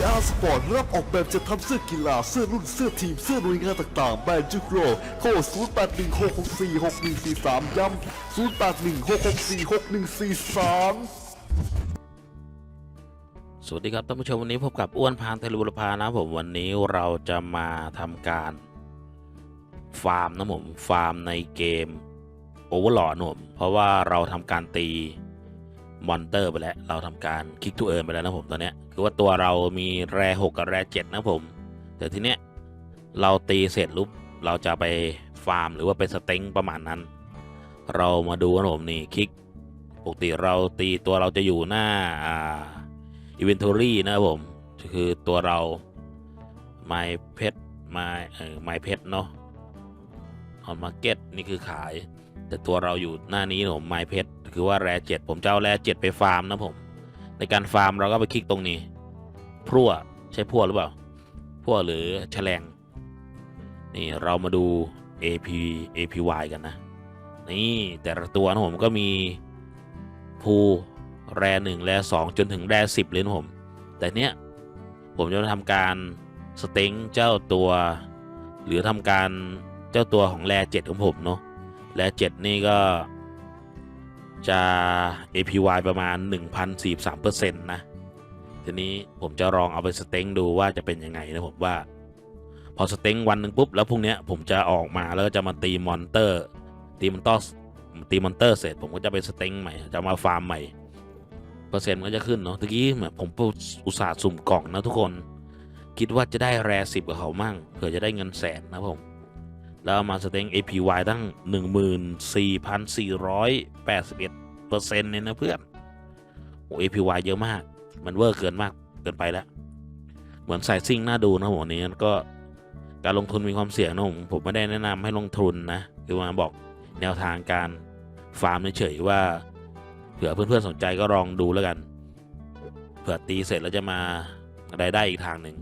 VR Sport รับออกแบบจะทำเสื้อกีฬา เสื้อรุ่น เสื้อทีม เสื้อหน่วยงานต่างๆ แบรนด์จุกโรโทร0816646143 ย้ำ0816646143สวัสดีครับท่านผู้ชมวันนี้พบกับอ้วนพานเทลุรพานะผมวันนี้เราจะมาทำการฟาร์มนะผมฟาร์มในเกมโอเวอร์ลอดนผมเพราะว่าเราทำการตี มอนเตอร์ไปแล้ว เราทำการคลิกทูเอิร์นไปแล้วนะผมตอนเนี้ยคือว่าตัวเรามีแรหกกับแรเจ็ดนะผม แต่ทีเนี้ยเราตีเสร็จลุบเราจะไปฟาร์มหรือว่าไปสเต็งประมาณนั้น เรามาดูนะผมนี่คลิกปกติเราตีตัวเราจะอยู่หน้าอ่า Inventory นะครับผมคือตัวเรา My Pet My เอ่อ My Pet เนาะ On Market นี่คือขาย แต่ตัวเราอยู่หน้านี้นะผม My Pet คือว่าแร่เจ็ดผมจะเอาแร่เจ็ดไปฟาร์มนะผม ในการฟาร์มเราก็ไปคลิกตรงนี้พรั่วใช่พรั่วหรือเปล่าพรั่วหรือแฉลงนี่เรามาดู AP APY กันนะ นี่แต่ละตัวนะผมก็มีภูแร่หนึ่งแร่สองจนถึงแร่สิบเลยนะผม แต่เนี้ยผมจะทำการสเต็งเจ้าตัว หรือทำการเจ้าตัวของแร่เจ็ดของผมเนาะ แรเจ็ดนี่ก็จะ APY ประมาณ 1,043%นะทีนี้ผมจะลองเอาไปสเต็งดูว่าจะเป็นยังไงนะผมว่า พอสเต็งวันหนึ่งปุ๊บแล้วพรุ่งนี้ผมจะออกมาแล้วก็จะมาตีมอนเตอร์ ตีมอนเตอร์ตีมอนเตอร์เสร็จผมก็จะไปสเต็งใหม่จะมาฟาร์มใหม่ เปอร์เซ็นต์มันก็จะขึ้นเนาะตะกี้เมือนผมอุตส่าห์สุ่มกล่องนะทุกคน คิดว่าจะได้แรสิบกับเขามั่งเผื่อจะได้เงินแสนนะผม แล้วเอามาสเต็ง APY ตั้ง 14,481เปอร์เซ็นต์เนี่ยนะเพื่อนโอ้ APY เยอะมาก มันเวอร์เกินมากเกินไปแล้ว เหมือนสายซิ่งน่าดูนะผมอันนี้ก็การลงทุนมีความเสี่ยงนะผมผมไม่ได้แนะนำให้ลงทุนนะคือมาบอกแนวทางการฟาร์มเฉยๆว่าเผื่อเพื่อนๆสนใจก็ลองดูแล้วกัน เผื่อตีเสร็จแล้วจะมาได้ได้อีกทางหนึ่ง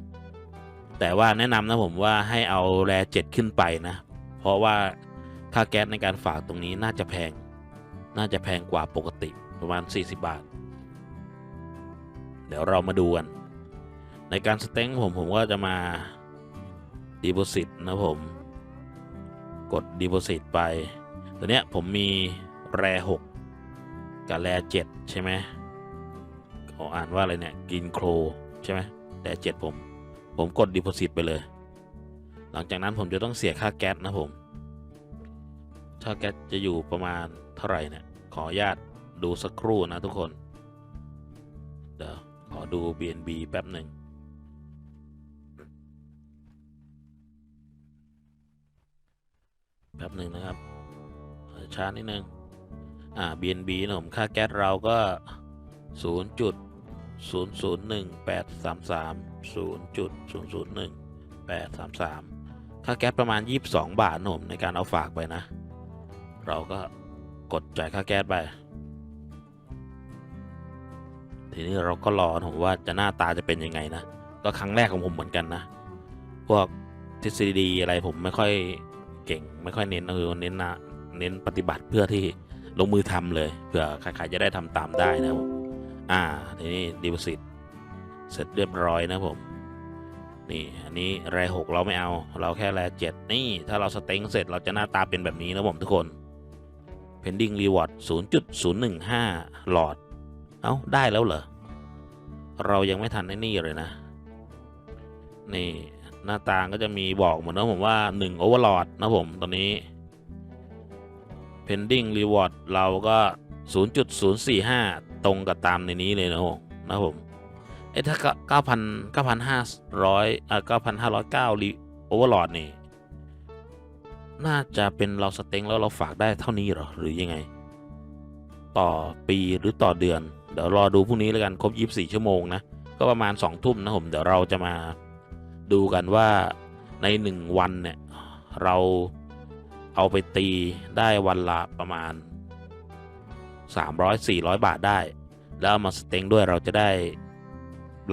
แต่ว่าแนะนำนะผมว่าให้เอาแร่เจ็ดขึ้นไปนะ ราะว่าค่าแก๊สในการฝากตรงนี้น่าจะแพง น่าจะแพงกว่าปกติประมาณ 40 บาท เดี๋ยวเรามาดูกัน ในการสเต็งผมผมก็จะมา Deposit นะผม กด Deposit ไป ตัวเนี้ยผมมีแรหกกับแรเจ็ดใช่ไหมเขาอ่านว่าอะไรเนี่ยกินโครใช่ไหมแรเจ็ดผม ผมกด Deposit ไปเลย หลังจากนั้นผมจะต้องเสียค่าแก๊สนะผมค่าแก๊สจะอยู่ประมาณเท่าไหร่เนี่ยขออนุญาตดูสักครู่นะทุกคน เดี๋ยวขอดู BNB แป๊บหนึ่งแป๊บหนึ่งนะครับช้านิดนึงอ่า BNB นะผมค่าแก๊สเราก็ 0.001833 0.001833 ถ้าแก๊สประมาณ 22 บาทหนุ่มในการเอาฝากไปนะ เราก็กดจ่ายค่าแก๊สไป ทีนี้เราก็รอผมว่าจะหน้าตาจะเป็นยังไงนะ ก็ครั้งแรกของผมเหมือนกันนะ พวกทฤษฎีอะไรผมไม่ค่อยเก่ง ไม่ค่อยเน้นคือเน้นนะเน้นปฏิบัติเพื่อที่ลงมือทำเลยเพื่อใครๆจะได้ทำตามได้นะผมอ่าทีนี้ดีบสิทธิ์เสร็จเรียบร้อยนะผม นี่อันนี้แรหกเราไม่เอา เราแค่แรเจ็ดนี่ ถ้าเราสเต็งเสร็จเราจะหน้าตาเป็นแบบนี้นะผมทุกคน pending reward 0.015 หลอด เอ้า ได้แล้วเหรอ เรายังไม่ทันไอ้นี่เลยนะ นี่หน้าตาก็จะมีบอกเหมือนนะผมว่า 1 overlord นะผมตอนนี้ pending reward เราก็ 0.045 ตรงกับตามในนี้เลยนะผมนะผม เอถ้าเก้าพันเก้าพันห้าร้อยอ่าเก้าพันห้าร้อยเก้ารีโอเวอร์ลอดนี่ น่าจะเป็นเราสเต็งแล้วเราฝากได้เท่านี้หรอ หรือยังไง ต่อปีหรือต่อเดือน เดี๋ยวรอดูพรุ่งนี้แล้วกัน ครบ24ชั่วโมงนะ ก็ประมาณ2ทุ่มนะผม เดี๋ยวเราจะมาดูกันว่าใน1วันเนี่ย เราเอาไปตีได้วันละประมาณ 300-400 บาทได้ แล้วมาสเต็งด้วยเราจะได้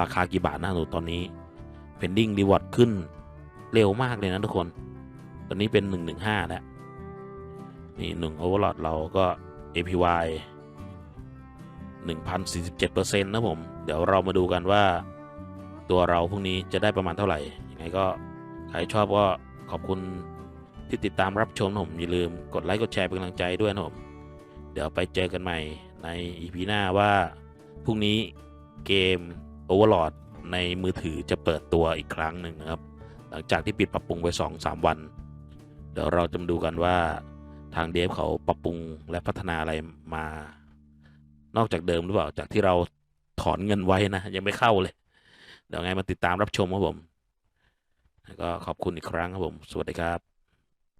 ราคากี่บาทนะหนูตอนนี้ pending reward ขึ้นเร็วมากเลยนะทุกคน ตอนนี้เป็น 115 แล้ว นี่1 overlord เราก็ APY 1047%นะผม เดี๋ยวเรามาดูกันว่าตัวตัวเราพรุ่งนี้จะได้ประมาณเท่าไหร่ ยังไงก็ ใครชอบก็ขอบคุณที่ติดตามรับชมนะผมอย่าลืมกดไลค์กดแชร์เป็นกำลังใจด้วยนะผม เดี๋ยวไปเจอกันใหม่ใน EP หน้าว่าพรุ่งนี้เกม Overlord ในมือถือจะเปิดตัวอีกครั้งหนึ่งนะครับ หลังจากที่ปิดปรับปรุงไป 2-3 วัน เดี๋ยวเราจะมาดูกันว่าทางเดฟเขาปรับปรุงและพัฒนาอะไรมา นอกจากเดิมหรือเปล่า จากที่เราถอนเงินไว้นะ ยังไม่เข้าเลย เดี๋ยวไงมาติดตามรับชมครับผม แล้วก็ขอบคุณอีกครั้งครับผม สวัสดีครับ